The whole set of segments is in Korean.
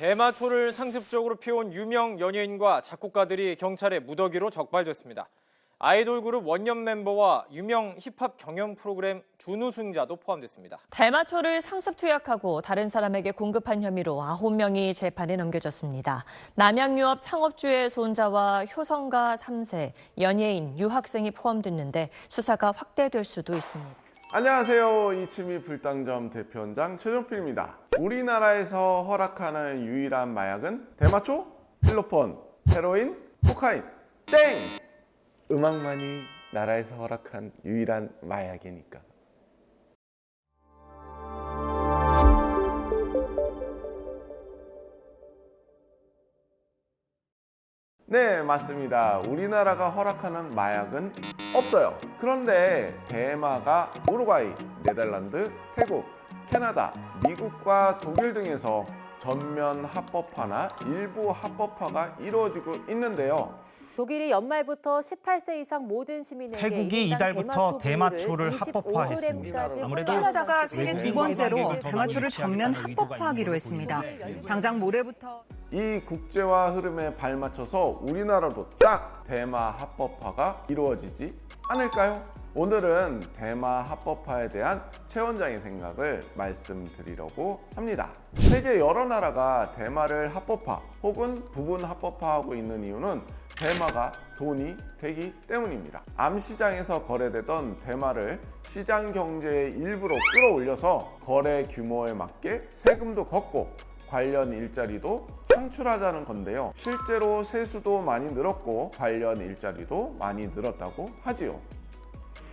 대마초를 상습적으로 피워온 유명 연예인과 작곡가들이 경찰의 무더기로 적발됐습니다. 아이돌 그룹 원년 멤버와 유명 힙합 경연 프로그램 준우승자도 포함됐습니다. 대마초를 상습 투약하고 다른 사람에게 공급한 혐의로 9명이 재판에 넘겨졌습니다. 남양유업 창업주의 손자와 효성가 3세, 연예인, 유학생이 포함됐는데 수사가 확대될 수도 있습니다. 안녕하세요. 이치미 불당점 대표원장 최종필입니다. 우리나라에서 허락하는 유일한 마약은 대마초, 필로폰, 헤로인, 코카인, 땡! 음악만이 나라에서 허락한 유일한 마약이니까. 네, 맞습니다. 우리나라가 허락하는 마약은 없어요. 그런데 대마가 우루과이, 네덜란드, 태국, 캐나다, 미국과 독일 등에서 전면 합법화나 일부 합법화가 이루어지고 있는데요. 독일이 연말부터 18세 이상 모든 시민에게 태국이 이달부터 대마초를 합법화했습니다. 25g까지 아무래도 캐나다가 세계 두 번째로 대마초를 전면 합법화하기로 했습니다. 당장 모레부터 이 국제화 흐름에 발맞춰서 우리나라도 딱 대마 합법화가 이루어지지 않을까요? 오늘은 대마 합법화에 대한 최 원장의 생각을 말씀드리려고 합니다. 세계 여러 나라가 대마를 합법화 혹은 부분 합법화하고 있는 이유는 대마가 돈이 되기 때문입니다. 암시장에서 거래되던 대마를 시장 경제의 일부로 끌어올려서 거래 규모에 맞게 세금도 걷고 관련 일자리도 창출하자는 건데요. 실제로 세수도 많이 늘었고 관련 일자리도 많이 늘었다고 하지요.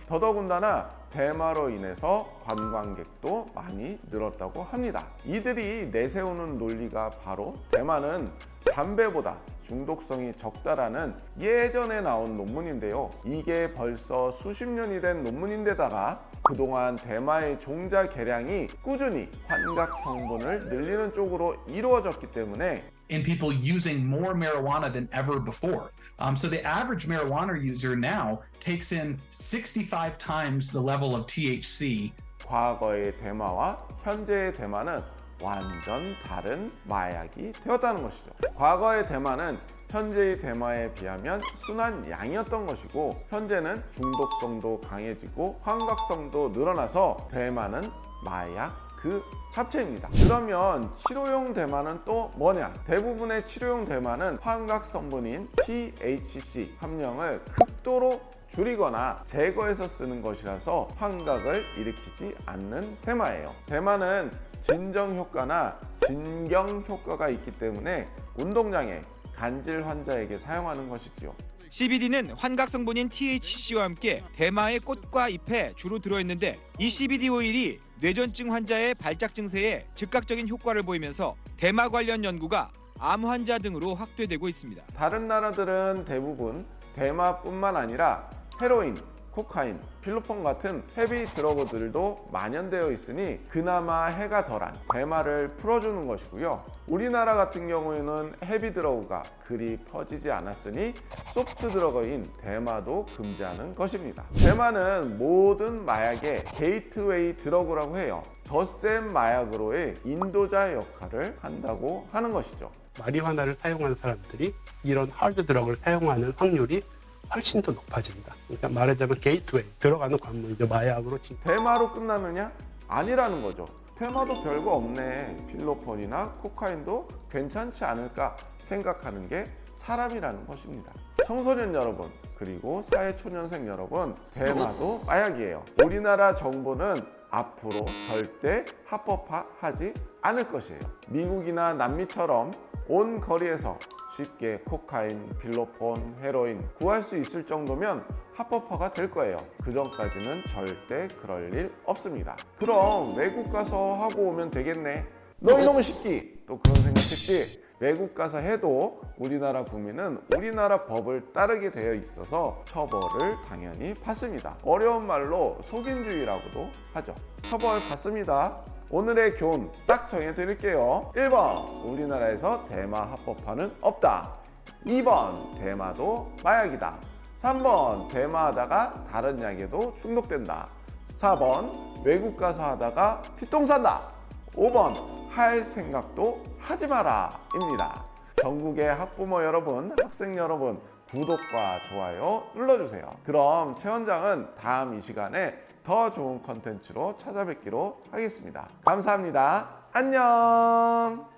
더더군다나 대마로 인해서 관광객도 많이 늘었다고 합니다. 이들이 내세우는 논리가 바로 대마는 담배보다 중독성이 적다라는 예전에 나온 논문인데요. 이게 벌써 수십 년이 된 논문인데다가 그동안 대마의 종자 개량이 꾸준히 환각 성분을 늘리는 쪽으로 이루어졌기 때문에 in people using more marijuana than ever before. Um, so the average marijuana user now takes in 65 times the level of THC 과거의 대마와 현재의 대마는 완전 다른 마약이 되었다는 것이죠. 과거의 대마는 현재의 대마에 비하면 순한 양이었던 것이고 현재는 중독성도 강해지고 환각성도 늘어나서 대마는 마약 그 잡채입니다. 그러면 치료용 대마는 또 뭐냐? 대부분의 치료용 대마는 환각 성분인 THC 함량을 극도로 줄이거나 제거해서 쓰는 것이라서 환각을 일으키지 않는 대마예요. 대마는 진정 효과나 진경 효과가 있기 때문에 운동장애, 간질 환자에게 사용하는 것이지요. CBD는 환각 성분인 THC와 함께 대마의 꽃과 잎에 주로 들어있는데 이 CBD 오일이 뇌전증 환자의 발작 증세에 즉각적인 효과를 보이면서 대마 관련 연구가 암 환자 등으로 확대되고 있습니다. 다른 나라들은 대부분 대마뿐만 아니라 헤로인, 코카인, 필로폰 같은 헤비 드러그들도 만연되어 있으니 그나마 해가 덜한 대마를 풀어주는 것이고요. 우리나라 같은 경우에는 헤비 드러그가 그리 퍼지지 않았으니 소프트 드러그인 대마도 금지하는 것입니다. 대마는 모든 마약의 게이트웨이 드러그라고 해요. 더센 마약으로의 인도자 역할을 한다고 하는 것이죠. 마리화나를 사용하는 사람들이 이런 하드 드럭을 사용하는 확률이 훨씬 더 높아진다. 그러니까 말하자면 게이트웨이 들어가는 관문이죠. 마약으로 진. 대마로 끝나느냐? 아니라는 거죠. 대마도 별거 없네. 필로폰이나 코카인도 괜찮지 않을까 생각하는 게 사람이라는 것입니다. 청소년 여러분, 그리고 사회초년생 여러분, 대마도 마약이에요. 우리나라 정부는 앞으로 절대 합법화하지 않을 것이에요. 미국이나 남미처럼 온 거리에서 쉽게 코카인, 필로폰, 헤로인 구할 수 있을 정도면 합법화가 될 거예요. 그 전까지는 절대 그럴 일 없습니다. 그럼 외국 가서 하고 오면 되겠네. 너 이놈의 새끼! 또 그런 생각했지? 외국 가서 해도 우리나라 국민은 우리나라 법을 따르게 되어 있어서 처벌을 당연히 받습니다. 어려운 말로 속인주의라고도 하죠. 처벌 받습니다. 오늘의 교훈 딱 정해드릴게요. 1번 우리나라에서 대마 합법화는 없다. 2번 대마도 마약이다. 3번 대마하다가 다른 약에도 중독된다. 4번 외국 가서 하다가 피똥 산다. 5번 할 생각도 하지 마라 입니다. 전국의 학부모 여러분, 학생 여러분 구독과 좋아요 눌러주세요. 그럼 최 원장은 다음 이 시간에 더 좋은 컨텐츠로 찾아뵙기로 하겠습니다. 감사합니다. 안녕!